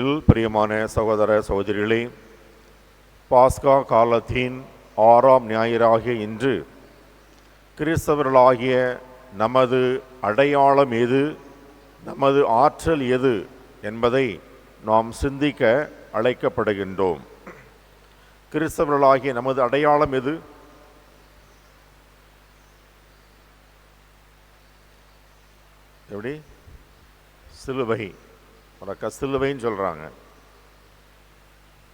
பிரியமான சகோதர சகோதரிகளே பாஸ்கா காலத்தின் ஆறாம் ஞாயிறாகிய இன்று கிறிஸ்தவர்களாகிய நமது அடையாளம் எது நமது ஆற்றல் எது என்பதை நாம் சிந்திக்க அழைக்கப்படுகின்றோம். கிறிஸ்தவர்களாகிய நமது அடையாளம் எது? எப்படி? சிலுவை. உனக்கு சிலுவைன்னு சொல்கிறாங்க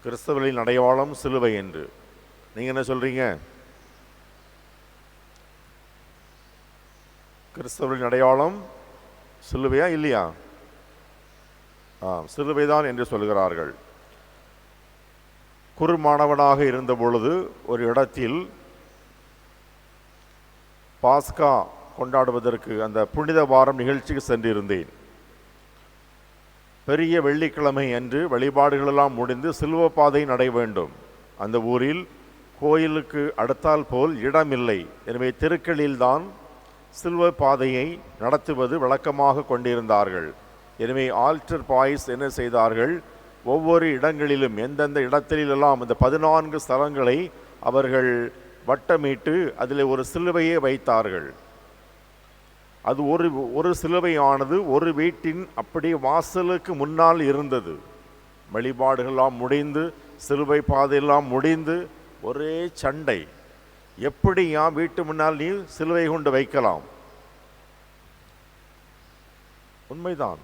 கிறிஸ்தவர்களின் அடையாளம் சிலுவை என்று. நீங்கள் என்ன சொல்கிறீங்க கிறிஸ்தவர்களின் அடையாளம் சிலுவையா இல்லையா? ஆ சிலுவைதான் என்று சொல்கிறார்கள். குறுமாணவனாக இருந்த பொழுது ஒரு இடத்தில் பாஸ்கா கொண்டாடுவதற்கு அந்த புனித வாரம் நிகழ்ச்சிக்கு சென்றிருந்தேன். பெரிய வெள்ளிக்கிழமை அன்று வழிபாடுகளெல்லாம் முடிந்து சில்வப்பாதை நடை வேண்டும். அந்த ஊரில் கோயிலுக்கு அடுத்தால் போல் இடமில்லை. எனவே தெருக்களில்தான் சில்வப்பாதையை பாதையை நடத்துவது வழக்கமாக கொண்டிருந்தார்கள். எனவே ஆல்டர் பாய்ஸ் என்ன செய்தார்கள்? ஒவ்வொரு இடங்களிலும் எந்தெந்த இடத்திலெல்லாம் இந்த பதினான்கு ஸ்தலங்களை அவர்கள் வட்டமிட்டு அதில் ஒரு சிலுவையை வைத்தார்கள். அது ஒரு ஒரு சிலுவையானது ஒரு வீட்டின் அப்படி வாசலுக்கு முன்னால் இருந்தது. வழிபாடுகள்லாம் முடிந்து சிலுவை பாதையெல்லாம் முடிந்து ஒரே சண்டை. எப்படி என் வீட்டு முன்னால் நீ சிலுவை கொண்டு வைக்கலாம்? உண்மைதான்.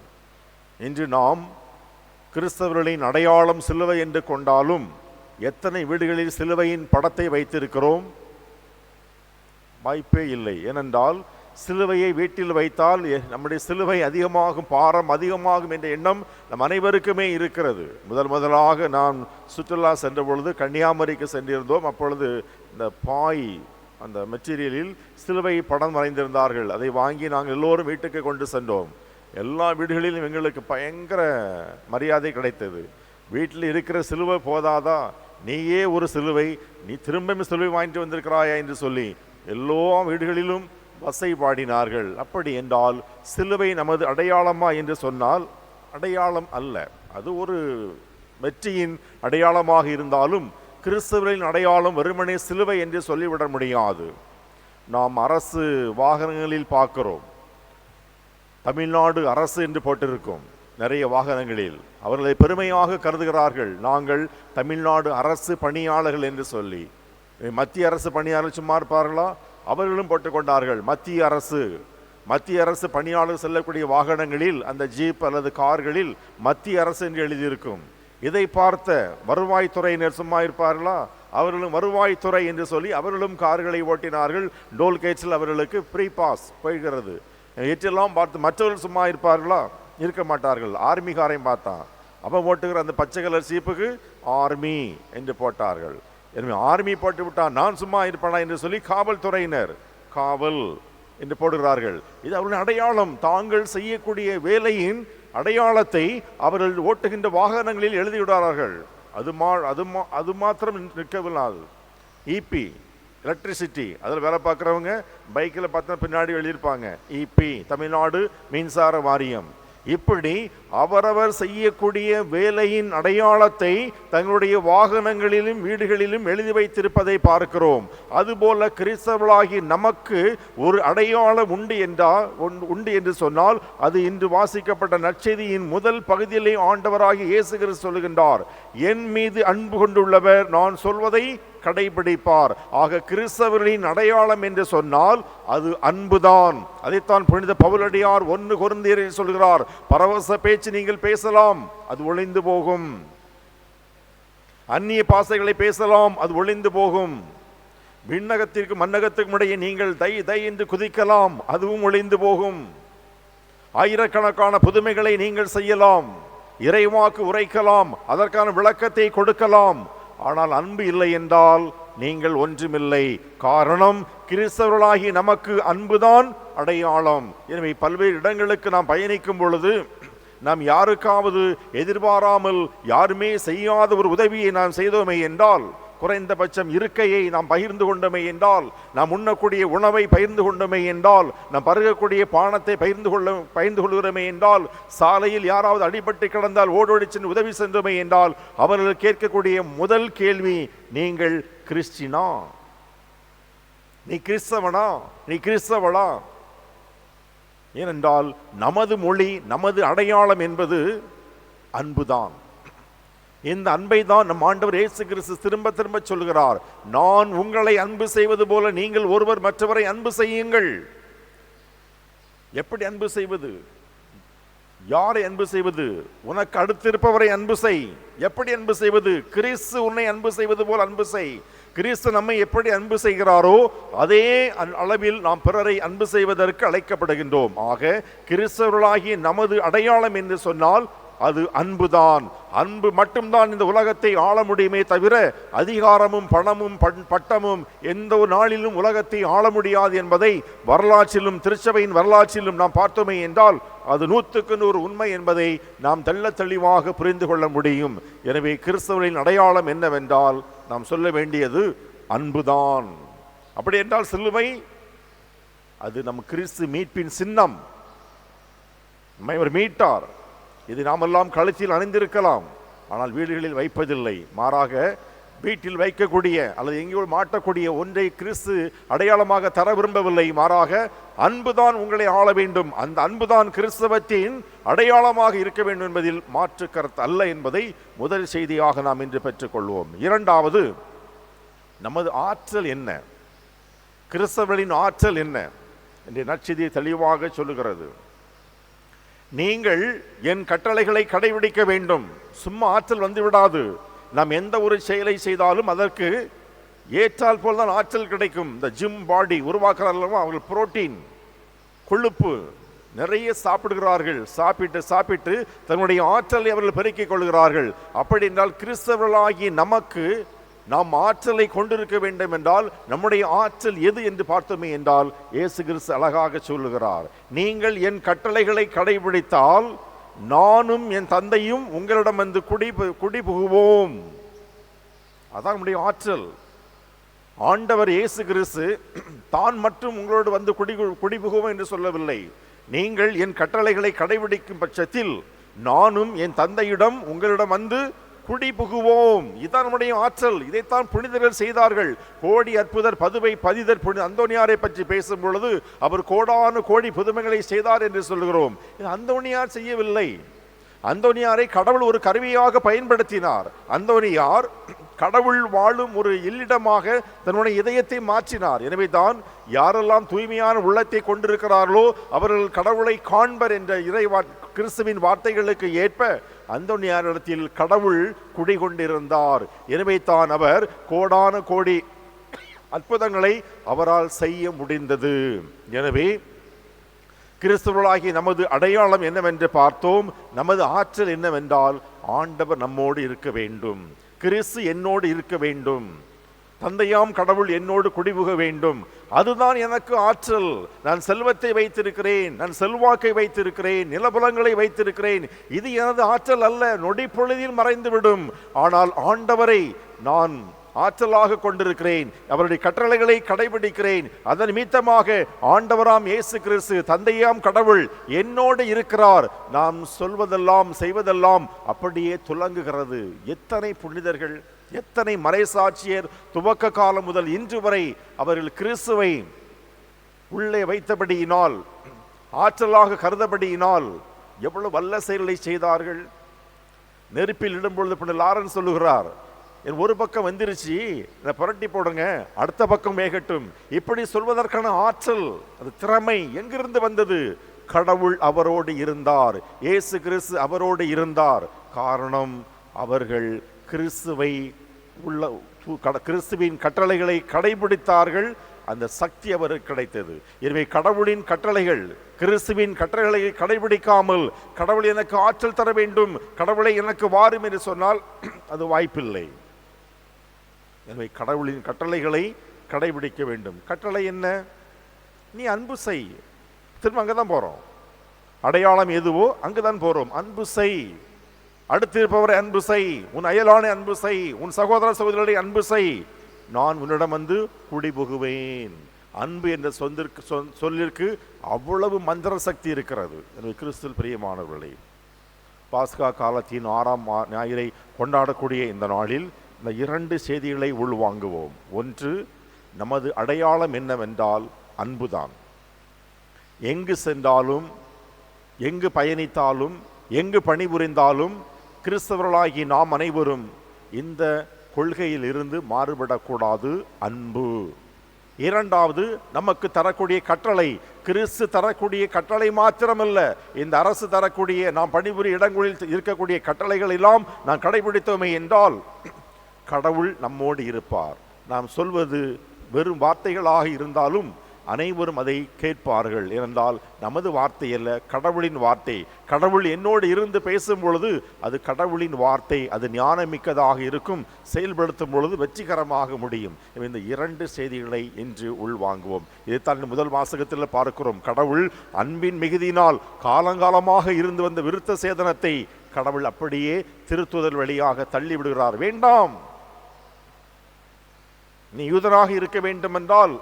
இன்று நாம் கிறிஸ்தவர்களின் அடையாளம் சிலுவை என்று கொண்டாலும் எத்தனை வீடுகளில் சிலுவையின் படத்தை வைத்திருக்கிறோம்? வாய்ப்பே இல்லை. ஏனென்றால் சிலுவையை வீட்டில் வைத்தால் எ- நம்முடைய சிலுவை அதிகமாகும் பாரம் அதிகமாகும் என்ற எண்ணம் நம் அனைவருக்குமே இருக்கிறது. முதல் முதலாக நான் சுற்றுலா சென்ற பொழுது கன்னியாகுமரிக்கு சென்றிருந்தோம். அப்பொழுது இந்த பாய் அந்த மெட்டீரியலில் சிலுவை படம் வரைந்திருந்தார்கள். அதை வாங்கி நாங்கள் எல்லோரும் வீட்டுக்கு கொண்டு சென்றோம். எல்லா வீடுகளிலும் எங்களுக்கு பயங்கர மரியாதை கிடைத்தது. வீட்டில் இருக்கிற சிலுவை போதாதா? நீயே ஒரு சிலுவை நீ திரும்பவும் சிலுவை வாங்கிட்டு வந்திருக்கிறாயா? என்று சொல்லி எல்லா வீடுகளிலும் வசை பாடினார்கள் அப்படி என்றால் சிலுவை நமது அடையாளமா என்று சொன்னால் அடையாளம் அல்ல. அது ஒரு வெற்றியின் அடையாளமாக இருந்தாலும் கிறிஸ்தவர்களின் அடையாளம் வெறுமனே சிலுவை என்று சொல்லிவிட முடியாது. நாம் அரசு வாகனங்களில் பார்க்கிறோம். தமிழ்நாடு அரசு என்று போட்டிருக்கும் நிறைய வாகனங்களில். அவர்களை பெருமையாக கருதுகிறார்கள். நாங்கள் தமிழ்நாடு அரசு பணியாளர்கள் என்று சொல்லி. மத்திய அரசு பணியாளர் சும்மா இருப்பார்களா? அவர்களும் போட்டுக்கொண்டார்கள். மத்திய அரசு. மத்திய அரசு பணியாளர் செல்லக்கூடிய வாகனங்களில் அந்த ஜீப் அல்லது கார்களில் மத்திய அரசு என்று எழுதியிருக்கும். இதை பார்த்த வருவாய்த்துறையினர் சும்மா இருப்பார்களா? அவர்களும் வருவாய்த்துறை என்று சொல்லி அவர்களும் கார்களை ஓட்டினார்கள். டோல்கேட்ஸில் அவர்களுக்கு ஃப்ரீ பாஸ் போய்கிறது. எற்றெல்லாம் பார்த்து மற்றவர்கள் சும்மா இருப்பார்களா? இருக்க மாட்டார்கள். ஆர்மி காரையும் பார்த்தான். அவன் ஓட்டுகிற அந்த பச்சை கலர் சீப்புக்கு ஆர்மி என்று போட்டார்கள். எனவே ஆர்மி போட்டு விட்டான் நான் சும்மா இருப்பேனா என்று சொல்லி காவல்துறையினர் காவல் என்று போடுகிறார்கள். இது அவர்களின் அடையாளம். தாங்கள் செய்யக்கூடிய வேலையின் அடையாளத்தை அவர்கள் ஓட்டுகின்ற வாகனங்களில் எழுதிவிடுகிறார்கள். அது மா அது மா அது மாத்திரம் நிற்கவில்லாது இபி எலக்ட்ரிசிட்டி அதில் வேலை பார்க்குறவங்க பைக்கில் பார்த்தா பின்னாடி எழுதியிருப்பாங்க. இபி தமிழ்நாடு மின்சார வாரியம். இப்படி அவரவர் செய்யக்கூடிய வேலையின் அடையாளத்தை தங்களுடைய வாகனங்களிலும் வீடுகளிலும் எழுதி வைத்திருப்பதை பார்க்கிறோம். அதுபோல கிறிஸ்தவர்களாகி நமக்கு ஒரு அடையாளம் உண்டு என்றால் உண்டு- உண்டு என்று சொன்னால் அது இன்று வாசிக்கப்பட்ட நற்செய்தியின் முதல் பகுதியிலே ஆண்டவராகி இயேசுகிற சொல்லுகின்றார் என் மீது அன்பு கொண்டுள்ளவர் நான் சொல்வதை கடைபிடிப்பார். ஆக கிறிஸ்தவர்களின் அடையாளம் என்று சொன்னால் அது அன்புதான். அதைத்தான் புனித பவுலடியார் ஒன்று குருந்தியரில் சொல்கிறார் பரவச பேச்சு நீங்கள் பேசலாம் அது ஒளிந்து போகும். அந்நிய பாசைகளை பேசலாம் அது ஒளிந்து போகும். விண்ணகத்திற்கு மன்னகத்திற்கும் இடையே நீங்கள் தை தை என்று குதிக்கலாம் அதுவும் ஒளிந்து போகும். ஆயிரக்கணக்கான புதுமைகளை நீங்கள் செய்யலாம் இறைவாக்கு உரைக்கலாம் அதற்கான விளக்கத்தை கொடுக்கலாம் ஆனால் அன்பு இல்லை என்றால் நீங்கள் ஒன்றுமில்லை. காரணம் கிறிஸ்தவர்களாகி நமக்கு அன்புதான் அடையாளம். எனவே பல்வேறு இடங்களுக்கு நாம் பயணிக்கும் பொழுது நாம் யாருக்காவது எதிர்பாராமல் யாருமே செய்யாத ஒரு உதவியை நாம் செய்தோமே என்றால் குறைந்தபட்சம் இருக்கையை நாம் பகிர்ந்து கொண்டோமே என்றால் நாம் உண்ணக்கூடிய உணவை பகிர்ந்து கொண்டோமே என்றால் நாம் பருகக்கூடிய பானத்தை பகிர்ந்து கொள்ள பகிர்ந்து கொள்கிறோமே என்றால் சாலையில் யாராவது அடிபட்டு கிடந்தால் ஓடோடி சென்று உதவி சென்றோமே என்றால் அவர்கள் கேட்கக்கூடிய முதல் கேள்வி நீங்கள் கிறிஸ்டினா? நீ கிறிஸ்தவனா? நீ கிறிஸ்தவளா? ஏனென்றால் நமது மொழி நமது அடையாளம் என்பது அன்புதான். இந்த அன்பை தான் நம் ஆண்டவர் இயேசு கிறிஸ்து திரும்ப திரும்ப சொல்கிறார் நான் உங்களை அன்பு செய்வது போல நீங்கள் ஒருவர் மற்றவரை அன்பு செய்யுங்கள். எப்படி அன்பு செய்வது? யாரை அன்பு செய்வது? உனக்கு அடுத்திருப்பவரை அன்பு செய். எப்படி அன்பு செய்வது? கிறிஸ்து உன்னை அன்பு செய்வது போல் அன்பு செய். கிறிஸ்து நம்மை எப்படி அன்பு செய்கிறாரோ அதே அளவில் நாம் பிறரை அன்பு செய்வதற்கு அழைக்கப்படுகின்றோம். ஆக கிறிஸ்தவர்களாகிய நமது அடையாளம் என்று சொன்னால் அது அன்புதான். அன்பு மட்டும்தான் இந்த உலகத்தை ஆள முடியுமே தவிர அதிகாரமும் பணமும் பண்- பட்டமும் எந்த ஒரு நாளிலும் உலகத்தை ஆள முடியாது என்பதை வரலாற்றிலும் திருச்சபையின் வரலாற்றிலும் நாம் பார்த்தோமே என்றால் அது நூற்றுக்கு நூறு உண்மை என்பதை நாம் தெள்ள தெளிவாக புரிந்து கொள்ள முடியும். எனவே கிறிஸ்தவரின் அடையாளம் என்னவென்றால் நாம் சொல்ல வேண்டியது அன்புதான். அப்படி என்றால் சிலுவை அது நம் கிறிஸ்து மீட்பின் சின்னம். நம்மை அவர் மீட்டார். இது நாமெல்லாம் கழுத்தில் அணிந்திருக்கலாம். ஆனால் வீடுகளில் வைப்பதில்லை. மாறாக வீட்டில் வைக்கக்கூடிய அல்லது எங்கேயோ மாட்டக்கூடிய ஒன்றை கிறிஸ்து அடையாளமாக தர விரும்பவில்லை. மாறாக அன்புதான் உங்களை ஆள வேண்டும். அந்த அன்புதான் கிறிஸ்தவத்தின் அடையாளமாக இருக்க வேண்டும் என்பதில் மாற்று கருத்து அல்ல என்பதை முதல் செய்தியாக நாம் இன்று பெற்றுக்கொள்வோம். இரண்டாவது நமது ஆற்றல் என்ன? கிறிஸ்தவர்களின் ஆற்றல் என்ன? என்று நற்செய்தி தெளிவாக சொல்லுகிறது. நீங்கள் என் கட்டளைகளை கடைபிடிக்க வேண்டும். சும்மா ஆற்றல் வந்து விடாது நாம் எந்த ஒரு செயலை செய்தாலும் அதற்கு ஏற்றால் போல் தான் ஆற்றல் கிடைக்கும். இந்த ஜிம் பாடி உருவாக்குறார்கள் அவர்கள் புரோட்டீன் கொழுப்பு நிறைய சாப்பிடுகிறார்கள். சாப்பிட்டு சாப்பிட்டு தன்னுடைய ஆற்றலை அவர்கள் பெருக்கிக் கொள்கிறார்கள். அப்படி என்றால் கிறிஸ்தவர்களாகி நமக்கு நாம் ஆற்றலை கொண்டிருக்க வேண்டும் என்றால் நம்முடைய ஆற்றல் எது என்று பார்த்தோமே என்றால் இயேசு கிறிஸ்து அழகாக சொல்லுகிறார் நீங்கள் என் கட்டளைகளை கடைபிடித்தால் நானும் என் தந்தையும் உங்களிடம் வந்து குடி குடி புகுவோம் அதான் நம்முடைய ஆற்றல். ஆண்டவர் இயேசு கிறிஸ்து தான் மட்டும் உங்களோடு வந்து குடி குடிபுகுவோம் என்று சொல்லவில்லை. நீங்கள் என் கட்டளைகளை கடைபிடிக்கும் பட்சத்தில் நானும் என் தந்தையிடம் உங்களிடம் வந்து குடிபுகுவோம். இதான் நம்முடைய ஆற்றல். இதைத்தான் புனிதர்கள் செய்தார்கள். கோடி அற்புதர் பதுவை பதிதர் புனித அந்தோனியாரை பற்றி பேசும் பொழுது அவர் கோடானு கோடி புதுமைகளை செய்தார் என்று சொல்கிறோம் இது அந்தோனியார் செய்யவில்லை. அந்தோனியாரை கடவுள் ஒரு கருவியாக பயன்படுத்தினார். அந்தோனியார் கடவுள் வாழும் ஒரு இல்லிடமாக தன்னுடைய இதயத்தை மாற்றினார். எனவே தான் யாரெல்லாம் தூய்மையான உள்ளத்தை கொண்டிருக்கிறார்களோ அவர்கள் கடவுளை காண்பர் என்ற இறைவா கிறிஸ்துவின் வார்த்தைகளுக்கு ஏற்ப அந்தோனியாரிடத்தில் கடவுள் குடிகொண்டிருந்தார். எனவே தான் அவர் கோடான கோடி அற்புதங்களை அவரால் செய்ய முடிந்தது. எனவே கிறிஸ்தவர்களாகிய நமது அடையாளம் என்னவென்று பார்த்தோம். நமது ஆற்றல் என்னவென்றால் ஆண்டவர் நம்மோடு இருக்க வேண்டும். கிறிஸ்து என்னோடு இருக்க வேண்டும். தந்தையாம் கடவுள் என்னோடு குடிபுக வேண்டும். அதுதான் எனக்கு ஆற்றல். நான் செல்வத்தை வைத்திருக்கிறேன். நான் செல்வாக்கை வைத்திருக்கிறேன். நிலபுலங்களை வைத்திருக்கிறேன். இது எனது ஆற்றல் அல்ல. நொடி பொழுதில் மறைந்துவிடும். ஆனால் ஆண்டவரை நான் ஆற்றலாக கொண்டிருக்கிறேன். அவருடைய கட்டளைகளை கடைபிடிக்கிறேன். அதன் நிமித்தமாக ஆண்டவராம் இயேசு கிறிஸ்து தந்தையாம் கடவுள் என்னோடு இருக்கிறார். நாம் சொல்வதெல்லாம் செய்வதெல்லாம் அப்படியே துலங்குகிறது. எத்தனை புனிதர்கள் எத்தனை மறைசாட்சியர் துவக்க காலம் முதல் இன்று வரை அவர்கள் கிறிஸ்துவை உள்ளே வைத்தபடியினால் ஆற்றலாக கருதபடியினால் எவ்வளவு வல்ல செயல்களை செய்தார்கள்? நெருப்பில் இடும்பொழுது பின்னர் லாரன் சொல்லுகிறார் என் ஒரு பக்கம் வந்துருச்சு இதை புரட்டி போடுங்க அடுத்த பக்கம் வேகட்டும். இப்படி சொல்வதற்கான ஆற்றல் அது திறமை எங்கிருந்து வந்தது? கடவுள் அவரோடு இருந்தார் இயேசு கிறிஸ்து அவரோடு இருந்தார். காரணம் அவர்கள் கிறிஸ்துவை உள்ள கிறிஸ்துவின் கட்டளைகளை கடைபிடித்தார்கள். அந்த சக்தி அவருக்கு கிடைத்தது. எனவே கடவுளின் கட்டளைகள் கிறிஸ்துவின் கட்டளைகளை கடைபிடிக்காமல் கடவுள் எனக்கு ஆற்றல் தர வேண்டும் கடவுளை எனக்கு வாரும் என்று சொன்னால் அது வாய்ப்பில்லை. எனவே கடவுளின் கட்டளைகளை கடைபிடிக்க வேண்டும். கட்டளை என்ன? நீ அன்பு செய். திரும்ப அங்கே தான் போகிறோம் அடையாளம் எதுவோ அங்கு தான் போகிறோம் அன்பு செய். அடுத்து இருப்பவரை அன்பு செய் உன் அயலானை அன்பு செய் உன் சகோதர சகோதரரை அன்பு செய். நான் உன்னிடம் வந்து குடிபுகுவேன். அன்பு என்ற சொந்திற்கு சொல்லிற்கு அவ்வளவு மந்திர சக்தி இருக்கிறது. என்று கிறிஸ்துவில் பிரியமானவர்களே பாஸ்கா காலத்தின் ஆறாம் மா- ஞாயிறை கொண்டாடக்கூடிய இந்த நாளில் இந்த இரண்டு செய்திகளை உள்வாங்குவோம். ஒன்று நமது அடையாளம் என்னவென்றால் அன்புதான். எங்கு சென்றாலும் எங்கு பயணித்தாலும் எங்கு பணிபுரிந்தாலும் கிறிஸ்தவர்களாகி நாம் அனைவரும் இந்த கொள்கையில் இருந்து மாறுபடக்கூடாது அன்பு. இரண்டாவது நமக்கு தரக்கூடிய கட்டளை கிறிஸ்து தரக்கூடிய கட்டளை மாத்திரமல்ல. இந்த அரசு தரக்கூடிய நாம் பணிபுரிய இடங்களில் இருக்கக்கூடிய கட்டளைகள் எல்லாம் நாம் கடைபிடித்தோமே என்றால் கடவுள் நம்மோடு இருப்பார். நாம் சொல்வது வெறும் வார்த்தைகளாக இருந்தாலும் அனைவரும் அதை கேட்பார்கள். ஏனென்றால் நமது வார்த்தை அல்ல கடவுளின் வார்த்தை. கடவுள் என்னோடு இருந்து பேசும் பொழுது அது கடவுளின் வார்த்தை. அது ஞானமிக்கதாக இருக்கும் செயல்படுத்தும் பொழுது வெற்றிகரமாக முடியும். இந்த இரண்டு செய்திகளை இன்று உள்வாங்குவோம். இதைத்தான் முதல் வாசகத்தில் பார்க்கிறோம். கடவுள் அன்பின் மிகுதியினால் காலங்காலமாக இருந்து வந்த விருத்த சேதனத்தை கடவுள் அப்படியே திருத்துதல் வழியாக தள்ளி விடுகிறார் வேண்டாம். நீ யூதனாக இருக்க வேண்டும் என்றால்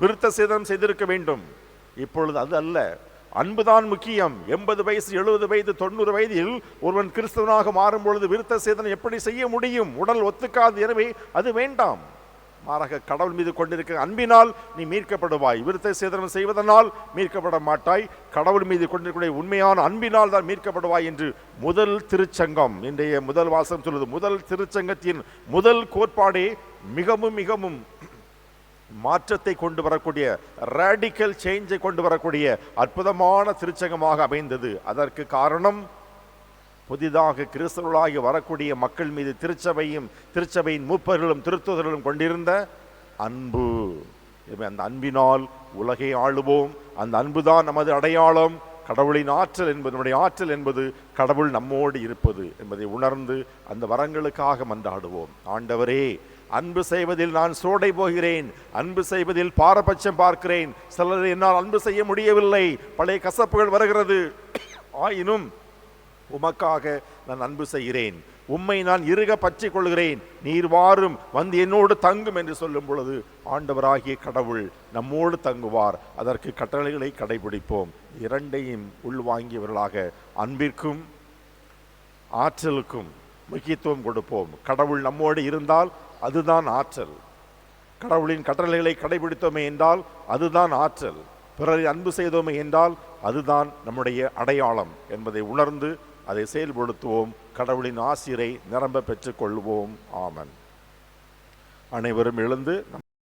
விருத்த சேதனம் செய்திருக்க வேண்டும். இப்பொழுது அது அல்ல. அன்புதான் முக்கியம். எண்பது வயசு எழுபது வயது தொண்ணூறு வயதில் ஒருவன் கிறிஸ்தவனாக மாறும் பொழுது விருத்த சேதனம் எப்படி செய்ய முடியும்? உடல் ஒத்துக்காது. எனவே அது வேண்டாம். மாறாக கடவுள் மீது கொண்டிருக்கிற அன்பினால் நீ மீட்கப்படுவாய். விருத்த சேதனம் செய்வதனால் மீட்கப்பட மாட்டாய். கடவுள் மீது கொண்டிருக்கக்கூடிய உண்மையான அன்பினால் தான் மீட்கப்படுவாய் என்று முதல் திருச்சங்கம். இன்றைய முதல் வாசகம் சொல்லுது. முதல் திருச்சங்கத்தின் முதல் கோட்பாடே மிகவும் மிகவும் மாற்றத்தை கொண்டு வரக்கூடிய ரேடிக்கல் சேஞ்சை கொண்டு வரக்கூடிய அற்புதமான திருச்சங்கமாக அமைந்தது. அதற்கு காரணம் புதிதாக கிறிஸ்தவர்களாகி வரக்கூடிய மக்கள் மீது திருச்சபையும் திருச்சபையின் மூப்பர்களும் திருத்துதர்களும் கொண்டிருந்த அன்பு. அந்த அன்பினால் உலகை ஆளுவோம். அந்த அன்புதான் நமது அடையாளம். கடவுளின் ஆற்றல் என்பது நம்முடைய ஆற்றல் என்பது கடவுள் நம்மோடு இருப்பது என்பதை உணர்ந்து அந்த வரங்களுக்காக மன்றாடுவோம். ஆண்டவரே அன்பு செய்வதில் நான் சோடை போகிறேன். அன்பு செய்வதில் பாரபட்சம் பார்க்கிறேன். சிலர் என்னால் அன்பு செய்ய முடியவில்லை. பழைய கசப்புகள் வருகிறது. ஆயினும் உமக்காக நான் அன்பு செய்கிறேன். உம்மை நான் இறுக பற்றி கொள்கிறேன். நீர் வாரும் வந்து என்னோடு தங்கும் என்று சொல்லும் பொழுது ஆண்டவராகிய கடவுள் நம்மோடு தங்குவார். அதற்கு கட்டளைகளை கடைபிடிப்போம். இரண்டையும் உள்வாங்கியவர்களாக அன்பிற்கும் ஆற்றலுக்கும் முக்கியத்துவம் கொடுப்போம். கடவுள் நம்மோடு இருந்தால் அதுதான் ஆற்றல். கடவுளின் கட்டளைகளை கடைபிடித்தோமே என்றால் அதுதான் ஆற்றல். பிறரை அன்பு செய்தோமே என்றால் அதுதான் நம்முடைய அடையாளம் என்பதை உணர்ந்து அதை செயல்படுத்துவோம். கடவுளின் ஆசிரை நிரம்ப பெற்றுக்கொள்வோம் ஆமன். அனைவரும் எழுந்து நம்